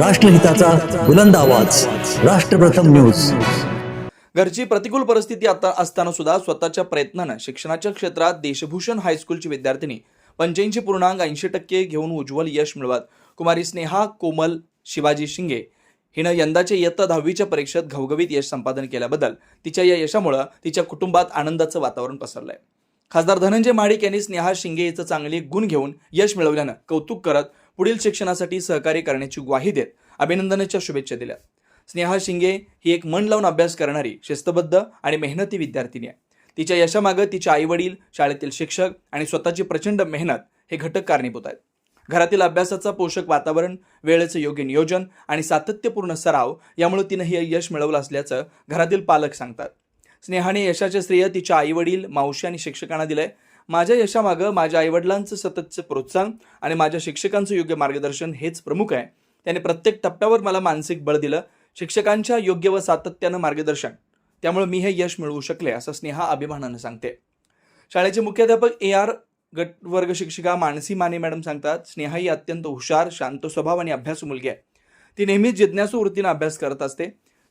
राष्ट्रहिताचा बुलंद आवाज. राष्ट्रप्रथम न्यूज. घरची प्रतिकूल परिस्थिती आता असताना सुद्धा स्वतःच्या प्रयत्नानं शिक्षणाच्या क्षेत्रात देशभूषण हायस्कूलची विद्यार्थिनी पंच्याऐंशी पूर्णांक ऐंशी टक्के घेऊन उज्ज्वल यश मिळवत. कुमारी स्नेहा कोमल शिवाजी शिंगे हिनं यंदाच्या इयत्ता दहावीच्या परीक्षेत घवघवीत यश संपादन केल्याबद्दल तिच्या या यशामुळं तिच्या कुटुंबात आनंदाचं वातावरण पसरलंय. खासदार धनंजय महाडिक यांनी स्नेहा शिंगे हिचं चांगले गुण घेऊन यश मिळवल्यानं कौतुक करत पुढील शिक्षणासाठी सहकार्य करण्याची ग्वाही देत अभिनंदनाच्या शुभेच्छा दिल्या. स्नेहा शिंगे ही एक मन लावून अभ्यास करणारी शिस्तबद्ध आणि मेहनती विद्यार्थिनी आहे. तिच्या यशामागं तिचे आईवडील शाळेतील शिक्षक आणि स्वतःची प्रचंड मेहनत हे घटक कारणीभूत आहेत. घरातील अभ्यासाचा पोषक वातावरण वेळेचं योग्य नियोजन आणि सातत्यपूर्ण सराव यामुळे तिनं हे यश मिळवलं असल्याचं घरातील पालक सांगतात. स्नेहाने यशाचे श्रेय तिच्या आईवडील मावशी आणि शिक्षकांना दिलंय. माझ्या यशामागं माझ्या आईवडिलांचं सततचं प्रोत्साहन आणि माझ्या शिक्षकांचं योग्य मार्गदर्शन हेच प्रमुख आहे. त्याने प्रत्येक टप्प्यावर मला मानसिक बळ दिलं शिक्षकांच्या योग्य व सातत्यानं मार्गदर्शन. त्यामुळे मी हे यश मिळवू शकले असं स्नेहा अभिमानानं सांगते. शाळेचे मुख्याध्यापक ए आर गट वर्ग शिक्षिका मानसी माने मॅडम सांगतात स्नेहा ही अत्यंत हुशार शांत स्वभाव आणि अभ्यासू मुलगी आहे. ती नेहमीच जिज्ञासू वृत्तीनं अभ्यास करत असते.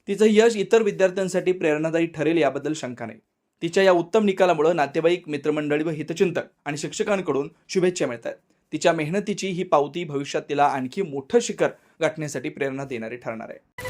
तिचं यश इतर विद्यार्थ्यांसाठी प्रेरणादायी ठरेल याबद्दल शंका नाही. तिच्या या उत्तम निकालामुळे नातेवाईक मित्रमंडळी व हितचिंतक आणि शिक्षकांकडून शुभेच्छा मिळतात. तिच्या मेहनतीची ही पावती भविष्यात तिला आणखी मोठं शिखर गाठण्यासाठी प्रेरणा देणारी ठरणार आहे.